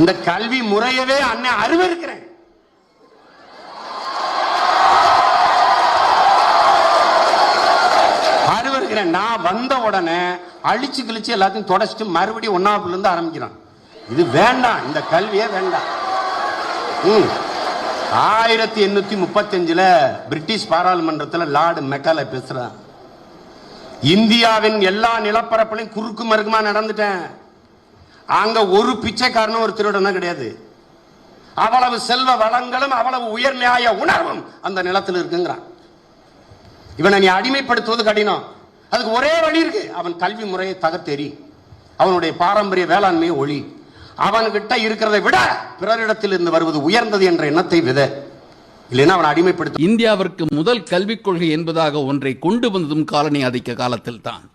இந்த கல்வி முறையவே அண்ணன் அருவருக்கிறேன் அருவருக்கிறேன் நான் வந்த உடனே அழிச்சு கிழிச்சு எல்லாத்தையும் தொடச்சிட்டு மறுபடியும் ஒன்னாப்புல இருந்து ஆரம்பிக்கிறான். இது வேண்டாம் இந்த கல்வியே வேண்டாம். ம். ஆயிரத்தி எண்ணூத்தி முப்பத்தஞ்சுல பிரிட்டிஷ் பாராளுமன்றத்தில் லார்டு மெக்கால பேசுறான் இந்தியாவின் எல்லா நிலப்பரப்புலையும் குறுக்கு மறுக்குமா நடந்துட்டேன். அங்க ஒரு பிச்சைக்காரனும் ஒரு திருடனும் கிடையாது. அவ்வளவு செல்வ வளங்களும் அவ்வளவு உயர் நியாய உணர்வும் அந்த நிலத்தில் இருக்குங்கிறான். இவனை நீ அடிமைப்படுத்துவது கடினம். அதுக்கு ஒரே வழி இருக்கு. அவன் கல்வி முறையை தகர்த்தெறி அவனுடைய பாரம்பரிய வேளாண்மையை ஒளி அவன்கிட்ட இருக்கிறதை விட பிறரிடத்தில் இருந்து வருவது உயர்ந்தது என்ற எண்ணத்தை வித. இல்லைன்னா அவனை அடிமைப்படுத்த இந்தியாவிற்கு முதல் கல்விக் கொள்கை என்பதாக ஒன்றை கொண்டு வந்ததும் காலனி ஆதிக்க காலத்தில் தான்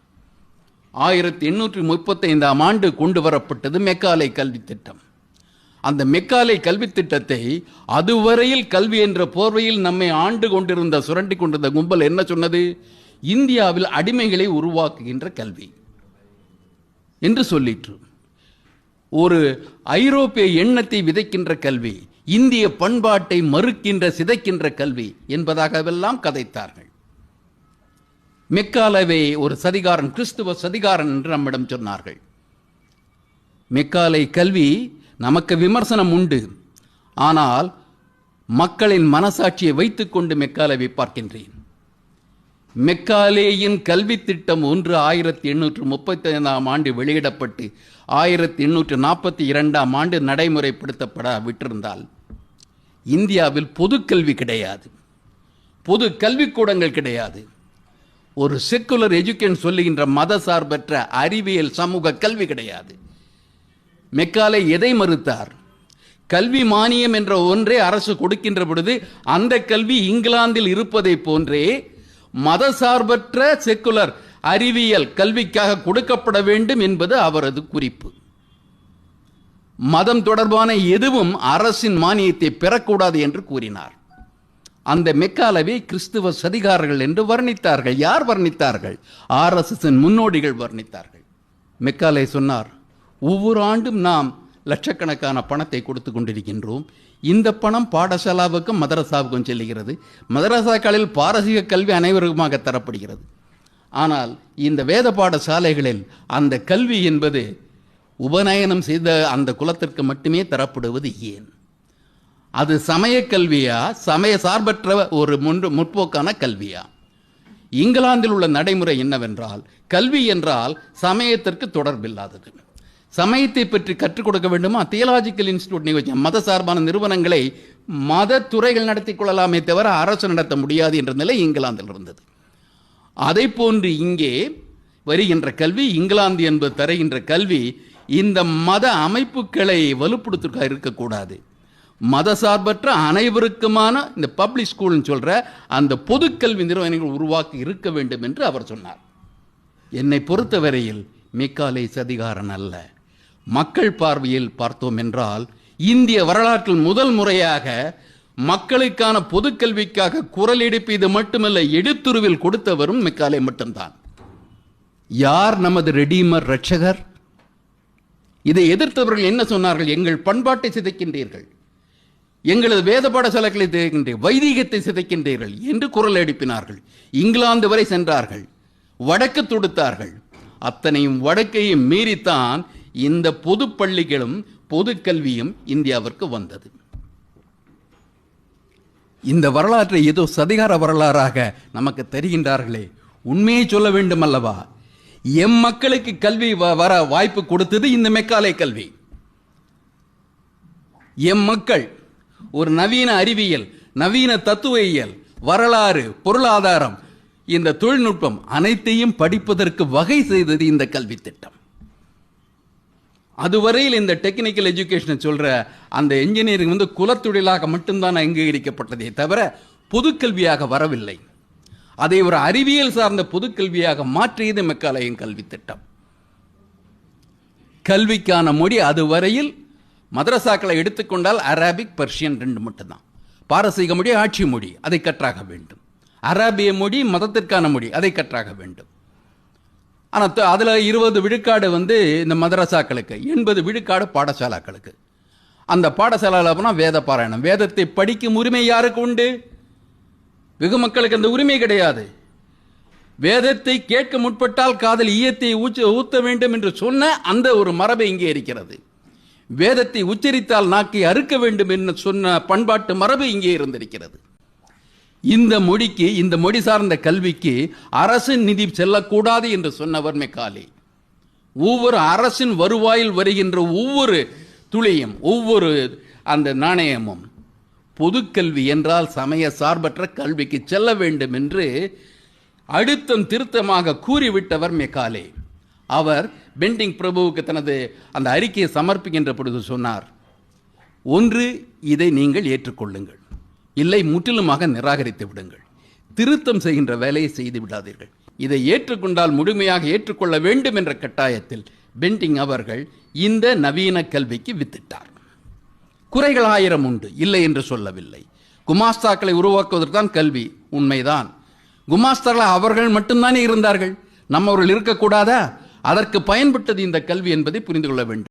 ஆயிரத்தி எண்ணூற்றி முப்பத்தைந்தாம் ஆண்டு கொண்டு வரப்பட்டது மெக்காலை கல்வி திட்டம். அந்த மெக்காலை கல்வி திட்டத்தை அதுவரையில் கல்வி என்ற போர்வையில் நம்மை ஆண்டு கொண்டிருந்த சுரண்டி கொண்டிருந்த கும்பல் என்ன சொன்னது? இந்தியாவில் அடிமைகளை உருவாக்குகின்ற கல்வி. என்று சொல்லிற்று. ஒரு ஐரோப்பிய எண்ணத்தை விதைக்கின்ற கல்வி இந்திய பண்பாட்டை மறுக்கின்ற சிதைக்கின்ற கல்வி என்பதாகவெல்லாம் கதைத்தார்கள். மெக்காலவே ஒரு சதிகாரன் கிறிஸ்துவ சதிகாரன் என்று நம்மிடம் சொன்னார்கள். மெக்காலை கல்வி நமக்கு விமர்சனம் உண்டு. ஆனால் மக்களின் மனசாட்சியை வைத்துக்கொண்டு மெக்காலவை பார்க்கின்றேன். மெக்காலேயின் கல்வி திட்டம் ஒன்று ஆயிரத்தி எண்ணூற்று முப்பத்தி ஐந்தாம் ஆண்டு வெளியிடப்பட்டு ஆயிரத்தி எண்ணூற்று நாற்பத்தி இரண்டாம் ஆண்டு நடைமுறைப்படுத்தப்பட விட்டிருந்தால் இந்தியாவில் பொது கல்வி கிடையாது. பொது கல்விக்கூடங்கள் கிடையாது. ஒரு செக்குலர் எஜுகேஷன் சொல்லுகின்ற மத சார்பற்ற அறிவியல் சமூக கல்வி கிடையாது. மெக்காலை எதை மறுத்தார்? கல்வி மானியம் என்ற ஒன்றே அரசு கொடுக்கின்ற பொழுது அந்த கல்வி இங்கிலாந்தில் இருப்பதைப் போன்றே மத சார்பற்ற செக்குலர் அறிவியல் கல்விக்காக கொடுக்கப்பட வேண்டும் என்பது அவரது குறிப்பு. மதம் தொடர்பான எதுவும் அரசின் மானியத்தை பெறக்கூடாது என்று கூறினார். அந்த மெக்காலவை கிறிஸ்துவ சதிகாரர்கள் என்று வர்ணித்தார்கள். யார் வர்ணித்தார்கள்? ஆர்எஸ்எஸ்ஸின் முன்னோடிகள் வர்ணித்தார்கள். மெக்காலே சொன்னார் ஒவ்வொரு ஆண்டும் நாம் லட்சக்கணக்கான பணத்தை கொடுத்து கொண்டிருக்கின்றோம். இந்த பணம் பாடசாலாவுக்கும் மதரசாவுக்கும் செல்லுகிறது. மதரசாக்களில் பாரசீக கல்வி அனைவருக்குமாக தரப்படுகிறது. ஆனால் இந்த வேத பாடசாலைகளில் அந்த கல்வி என்பது உபநயனம் செய்த அந்த குலத்திற்கு மட்டுமே தரப்படுவது ஏன்? அது சமய கல்வியா? சமய சார்பற்ற ஒரு முன் முற்போக்கான கல்வியா? இங்கிலாந்தில் உள்ள நடைமுறை என்னவென்றால் கல்வி என்றால் சமயத்திற்கு தொடர்பில்லாதது. சமயத்தை பற்றி கற்றுக் கொடுக்க வேண்டுமா? தியலாஜிக்கல் இன்ஸ்டியூட் நிகழ்ச்சி மத சார்பான நிறுவனங்களை மத துறைகள் கொள்ளலாமே தவிர அரசு நடத்த முடியாது என்ற நிலை இங்கிலாந்தில் இருந்தது. அதை போன்று இங்கே வருகின்ற கல்வி இங்கிலாந்து என்பது தருகின்ற கல்வி இந்த மத அமைப்புகளை வலுப்படுத்த இருக்கக்கூடாது. மத சார்பற்ற அனைவருக்குமான இந்த பப்ளிக் ஸ்கூல்னு சொல்கிற அந்த பொதுக்கல்வி நிறுவனங்கள் உருவாக்கி இருக்க வேண்டும் என்று அவர் சொன்னார். என்னை பொறுத்தவரையில் மெக்காலே சதிகாரன் அல்ல. மக்கள் பார்வையில் பார்த்தோம் என்றால் இந்திய வரலாற்றில் முதல் முறையாக மக்களுக்கான பொதுக்கல்விக்காக குரல் எடுப்பு இது மட்டுமல்ல எடுத்துருவில் கொடுத்தவரும் மிக்காலை மட்டும்தான். யார் நமது ரெடீமர் ரட்சகர் இதை எதிர்த்தவர்கள் என்ன சொன்னார்கள்? எங்கள் பண்பாட்டை சிதைக்கின்றீர்கள். எங்களது வேத பாடசாலைகளை சிதைக்கின்றீர்கள் வைதீகத்தை சிதைக்கின்றீர்கள் என்று குரல் எழுப்பினார்கள். இங்கிலாந்து வரை சென்றார்கள். வடக்கு தொடுத்தார்கள். அத்தனையும் வடக்கையும் மீறித்தான் இந்த பொது பள்ளிகளும் பொது கல்வியும் இந்தியாவிற்கு வந்தது. இந்த வரலாற்றை ஏதோ சதிகார வரலாறாக நமக்கு தெரிகின்றார்களே. உண்மையை சொல்ல வேண்டும் அல்லவா எம் மக்களுக்கு கல்வி வ- வர வாய்ப்பு கொடுத்தது இந்த மெக்காலை கல்வி. எம் மக்கள் ஒரு நவீன அறிவியல் நவீன தத்துவயியல் வரலாறு பொருளாதாரம் இந்த தொழில்நுட்பம் அனைத்தையும் படிப்பதற்கு வகை செய்தது இந்த கல்வி திட்டம். அதுவரையில் இந்த டெக்னிக்கல் எஜுகேஷன் சொல்ற அந்த இன்ஜினியரிங் வந்து குலத்தொழிலாக மட்டும்தான் அங்கீகரிக்கப்பட்டதே தவிர பொதுக்கல்வியாக வரவில்லை. அதை ஒரு அறிவியல் சார்ந்த பொதுக்கல்வியாக மாற்றியது மெக்காலயம் கல்வி திட்டம். கல்விக்கான மொழி அதுவரையில் மதரசாக்களை எடுத்துக்கொண்டால் அரபிக் பர்ஷியன் ரெண்டு மட்டும்தான். பாரசீக மொழி ஆட்சி மொழி அதை கற்றாக வேண்டும். அராபிய மொழி மதத்திற்கான மொழி அதை கற்றாக வேண்டும். ஆனால் அதில் இருபது விழுக்காடு வந்து இந்த மதரசாக்களுக்கு எண்பது விழுக்காடு பாடசாலாக்களுக்கு. அந்த பாடசாலையில் போனால் வேத பாராயணம். வேதத்தை படிக்கும் உரிமை யாருக்கு உண்டு? வெகு மக்களுக்கு அந்த உரிமை கிடையாது. வேதத்தை கேட்க முற்பட்டால் காதல் ஈயத்தை ஊச்ச ஊத்த வேண்டும் என்று சொன்ன அந்த ஒரு மரபு இங்கே இருக்கிறது. வேதத்தை உச்சரித்தால் நாக்கை அறுக்க வேண்டும் என்று சொன்ன பண்பாட்டு மரபு இங்கே இருந்திருக்கிறது. இந்த மொழிக்கு இந்த மொழி சார்ந்த கல்விக்கு அரசின் நிதி செல்லக்கூடாது என்று சொன்னவர் மெக்காலி. ஒவ்வொரு அரசின் வருவாயில் வருகின்ற ஒவ்வொரு துளியும் ஒவ்வொரு அந்த நாணயமும் பொதுக்கல்வி என்றால் சமய சார்பற்ற கல்விக்கு செல்ல வேண்டும் என்று அழுத்தம் திருத்தமாக கூறிவிட்டவர் மெக்காலே. அவர் பெண்டிங் பிரபுவுக்கு தனது அந்த அறிக்கையை சமர்ப்பிக்கின்ற பொழுது சொன்னார் ஒன்று இதை நீங்கள் ஏற்றுக்கொள்ளுங்கள். இல்லை முற்றிலுமாக நிராகரித்து விடுங்கள். திருத்தம் செய்கின்ற வேலையை செய்து விடாதீர்கள். இதை ஏற்றுக்கொண்டால் முழுமையாக ஏற்றுக்கொள்ள வேண்டும் என்ற கட்டாயத்தில் பெண்டிங் அவர்கள் இந்த நவீன கல்விக்கு வித்திட்டார். குறைகள் ஆயிரம் உண்டு. இல்லை என்று சொல்லவில்லை. குமாஸ்தாக்களை உருவாக்குவதற்கான் கல்வி உண்மைதான். குமாஸ்தாக்கள் அவர்கள் மட்டும்தானே இருந்தார்கள்? நம்மவர்கள் இருக்கக்கூடாதா? அதற்கு பயன்பட்டது இந்த கல்வி என்பதை புரிந்து கொள்ள வேண்டும்.